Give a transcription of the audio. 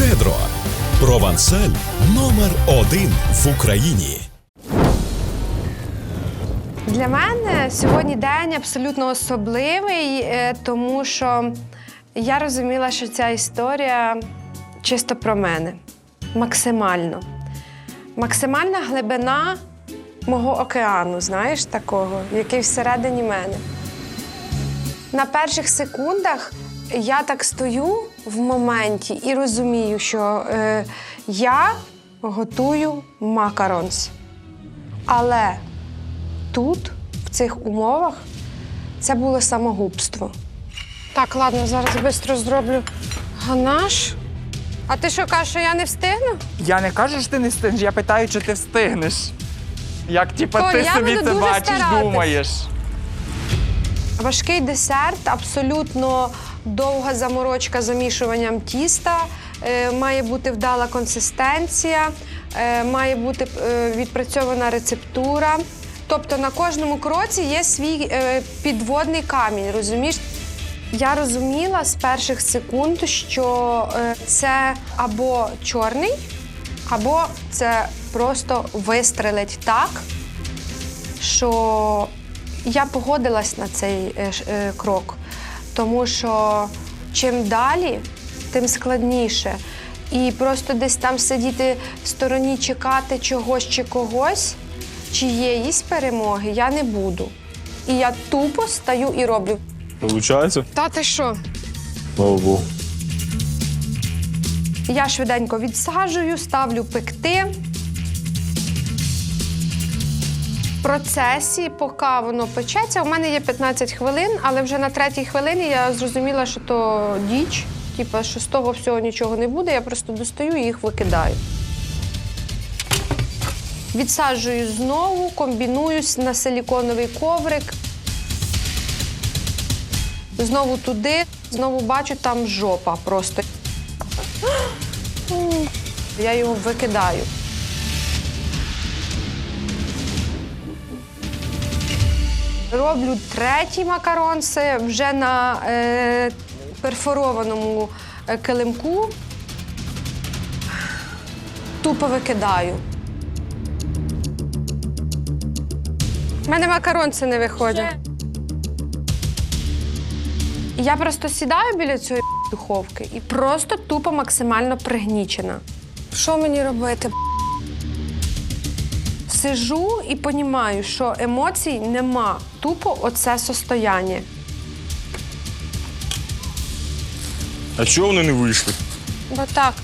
Щедро. Провансаль номер один в Україні. Для мене сьогодні день абсолютно особливий, е, тому що я розуміла, що ця історія чисто про мене. Максимально. Максимальна глибина мого океану, знаєш, такого, який всередині мене. На перших секундах я так стою в моменті і розумію, що е, я готую макаронс. Але тут, в цих умовах, це було самогубство. Так, ладно, зараз швидко зроблю ганаш. А ти що кажеш, що я не встигну? Я не кажу, що ти не встигнеш, я питаю, чи ти встигнеш. Як Коль, ти я собі буду це дуже бачиш, старатись. думаєш. Важкий десерт, абсолютно довга заморочка замішуванням тіста. е, має бути вдала консистенція, е, має бути е, відпрацьована рецептура. Тобто на кожному кроці є свій підводний камінь, розумієш? Я розуміла з перших секунд, що це або чорний, або це просто вистрелить так, що я погодилась на цей е, е, крок, тому що чим далі, тим складніше. І просто десь там сидіти в стороні, чекати чогось чи когось, чиєїсь перемоги я не буду. І я тупо стаю і роблю. Получається? Та ти що? Слава Богу. Я швиденько відсаджую, ставлю пекти. Процесі, поки воно печеться, у мене є 15 хвилин, але вже на третій хвилині я зрозуміла, що то діч. Типа, що з того всього нічого не буде, я просто достаю і їх викидаю. Відсаджую знову, комбінуюсь на силіконовий коврик. Знову туди, знову бачу, там жопа просто. Я його викидаю. Роблю третій макарон, це вже на е, перфорованому е, килимку. Тупо викидаю. У мене макаронці не виходять. Я просто сідаю біля цієї духовки і просто тупо максимально пригнічена. Що мені робити? Сижу і розумію, що емоцій нема. Тупо оце состояння. А чого вони не вийшли? Бо так.